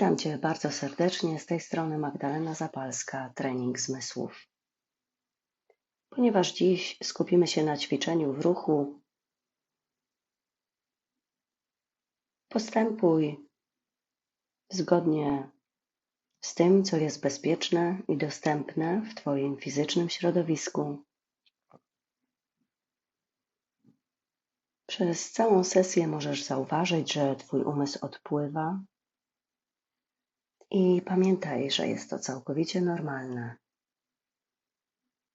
Witam Cię bardzo serdecznie. Z tej strony Magdalena Zapalska, trening zmysłów. Ponieważ dziś skupimy się na ćwiczeniu w ruchu, postępuj zgodnie z tym, co jest bezpieczne i dostępne w Twoim fizycznym środowisku. Przez całą sesję możesz zauważyć, że Twój umysł odpływa i pamiętaj, że jest to całkowicie normalne.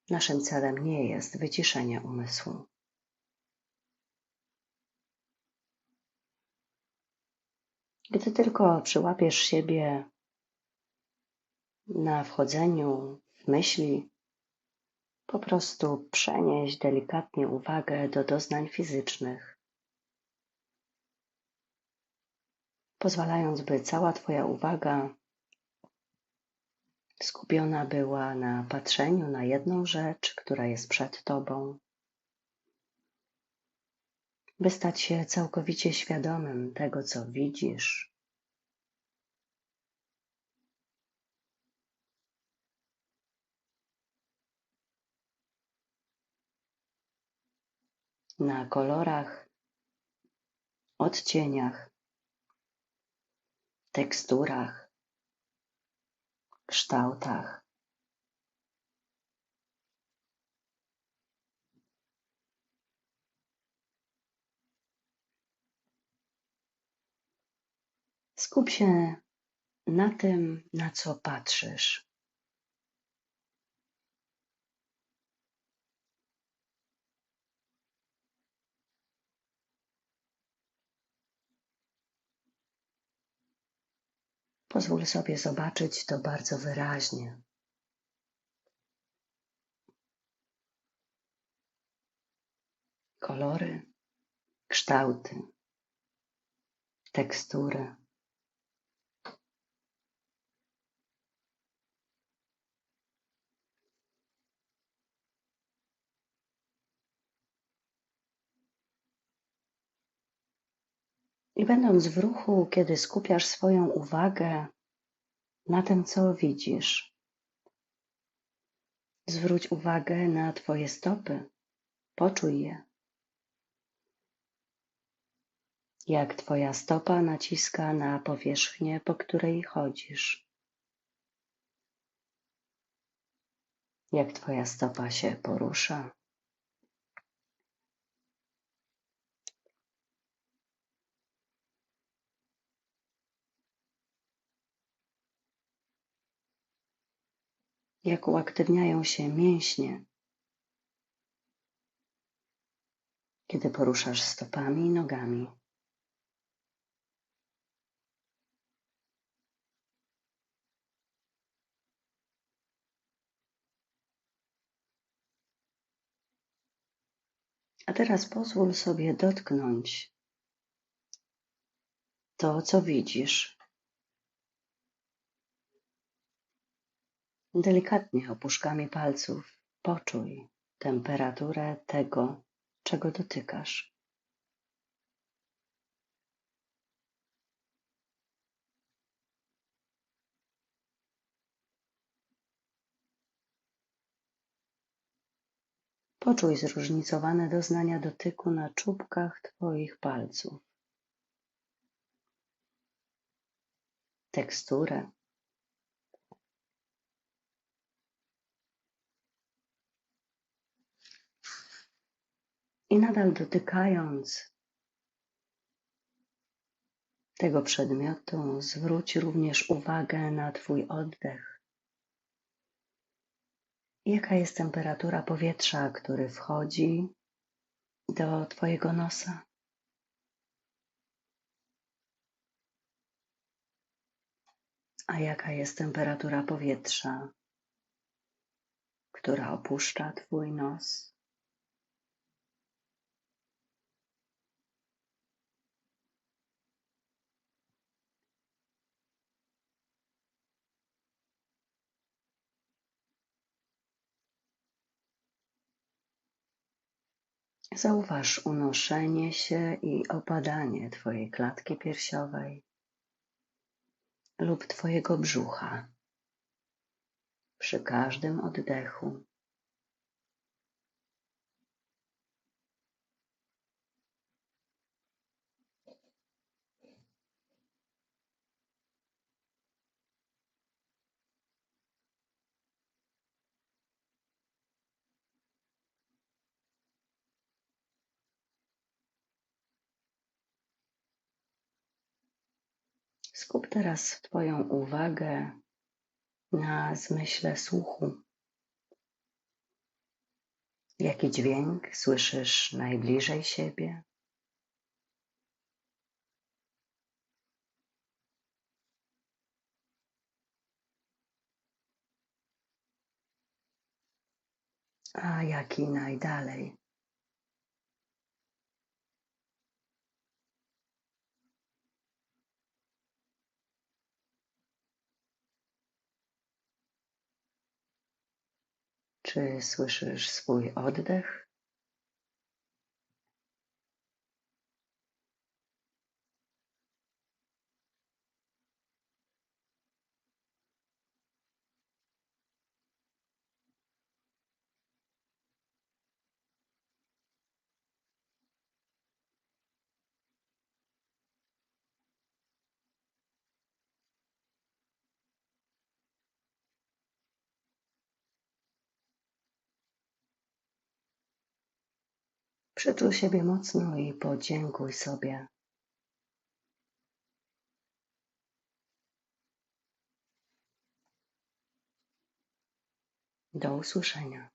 Naszym celem nie jest wyciszenie umysłu. Gdy tylko przyłapiesz siebie na wchodzeniu w myśli, po prostu przenieś delikatnie uwagę do doznań fizycznych, pozwalając, by cała Twoja uwaga skupiona była na patrzeniu na jedną rzecz, która jest przed Tobą, by stać się całkowicie świadomym tego, co widzisz. Na kolorach, odcieniach, teksturach, kształtach Skup się na tym, na co patrzysz. Pozwól sobie zobaczyć to bardzo wyraźnie. Kolory, kształty, tekstury. I będąc w ruchu, kiedy skupiasz swoją uwagę na tym, co widzisz, zwróć uwagę na Twoje stopy, poczuj je. Jak Twoja stopa naciska na powierzchnię, po której chodzisz. Jak Twoja stopa się porusza. Jak uaktywniają się mięśnie, kiedy poruszasz stopami i nogami. A teraz pozwól sobie dotknąć to, co widzisz. Delikatnie opuszkami palców poczuj temperaturę tego, czego dotykasz. Poczuj zróżnicowane doznania dotyku na czubkach Twoich palców. Teksturę, I nadal dotykając tego przedmiotu, zwróć również uwagę na Twój oddech. Jaka jest temperatura powietrza, który wchodzi do Twojego nosa? A jaka jest temperatura powietrza, która opuszcza Twój nos? Zauważ unoszenie się i opadanie Twojej klatki piersiowej, lub Twojego brzucha przy każdym oddechu. Skup teraz Twoją uwagę na zmyśle słuchu. Jaki dźwięk słyszysz najbliżej siebie? A jaki najdalej? Czy słyszysz swój oddech? Przyczul siebie mocno i podziękuj sobie. Do usłyszenia.